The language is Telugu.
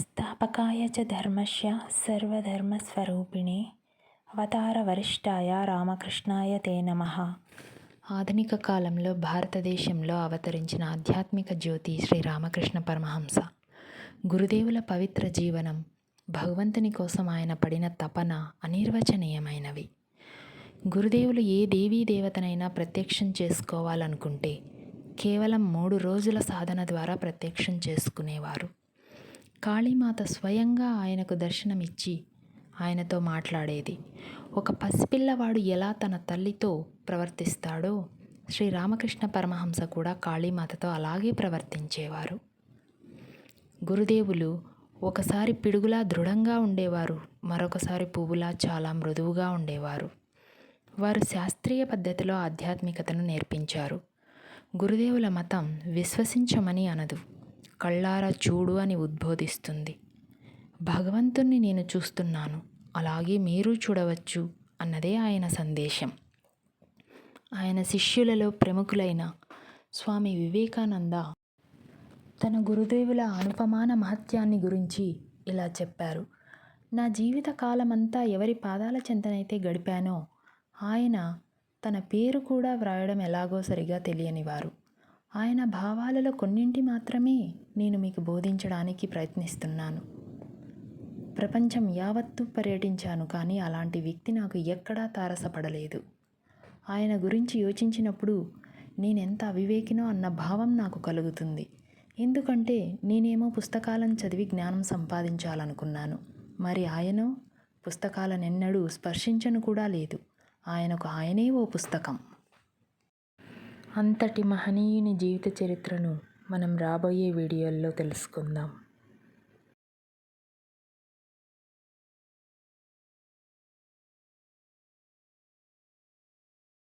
స్థాపకాయ చ ధర్మస్య సర్వధర్మస్వరూపిణే అవతార వరిష్టాయ రామకృష్ణాయ తే నమ ఆధునిక కాలంలో భారతదేశంలో అవతరించిన ఆధ్యాత్మిక జ్యోతి శ్రీ రామకృష్ణ పరమహంస. గురుదేవుల పవిత్ర జీవనం భగవంతుని కోసం ఆయన పడిన తపన అనిర్వచనీయమైనవి. గురుదేవులు ఏ దేవీ దేవతనైనా ప్రత్యక్షం చేసుకోవాలనుకుంటే కేవలం మూడు రోజుల సాధన ద్వారా ప్రత్యక్షం చేసుకునేవారు. కాళీమాత స్వయంగా ఆయనకు దర్శనమిచ్చి ఆయనతో మాట్లాడేది. ఒక పసిపిల్లవాడు ఎలా తన తల్లితో ప్రవర్తిస్తాడో శ్రీ రామకృష్ణ పరమహంస కూడా కాళీమాతతో అలాగే ప్రవర్తించేవారు. గురుదేవులు ఒకసారి పిడుగులా దృఢంగా ఉండేవారు మరొకసారి పువ్వులా చాలా మృదువుగా ఉండేవారు. వారు శాస్త్రీయ పద్ధతిలో ఆధ్యాత్మికతను నేర్పించారు. గురుదేవుల మతం విశ్వసించమని అనదు. కళ్ళారా చూడు అని ఉద్బోధిస్తుంది. భగవంతుణ్ణి నేను చూస్తున్నాను అలాగే మీరు చూడవచ్చు అన్నదే ఆయన సందేశం. ఆయన శిష్యులలో ప్రముఖులైన స్వామి వివేకానంద తన గురుదేవుల అనుపమాన మహత్యాన్ని గురించి ఇలా చెప్పారు. నా జీవిత కాలమంతా ఎవరి పాదాల చెంతనైతే గడిపానో ఆయన తన పేరు కూడా వ్రాయడం ఎలాగో సరిగా తెలియనివారు. ఆయన భావాలలో కొన్నింటి మాత్రమే నేను మీకు బోధించడానికి ప్రయత్నిస్తున్నాను. ప్రపంచం యావత్తు పర్యటించాను కానీ అలాంటి వ్యక్తి నాకు ఎక్కడా తారసపడలేదు. ఆయన గురించి యోచించినప్పుడు నేనెంత అవివేకినో అన్న భావం నాకు కలుగుతుంది. ఎందుకంటే నేనేమో పుస్తకాలను చదివి జ్ఞానం సంపాదించాలనుకున్నాను. మరి ఆయనో? పుస్తకాలనెన్నడూ స్పర్శించను కూడా లేదు. ఆయనకు ఆయనే ఓ పుస్తకం. అంతటి మహనీయుని జీవిత చరిత్రను మనం రాబోయే వీడియోల్లో తెలుసుకుందాం.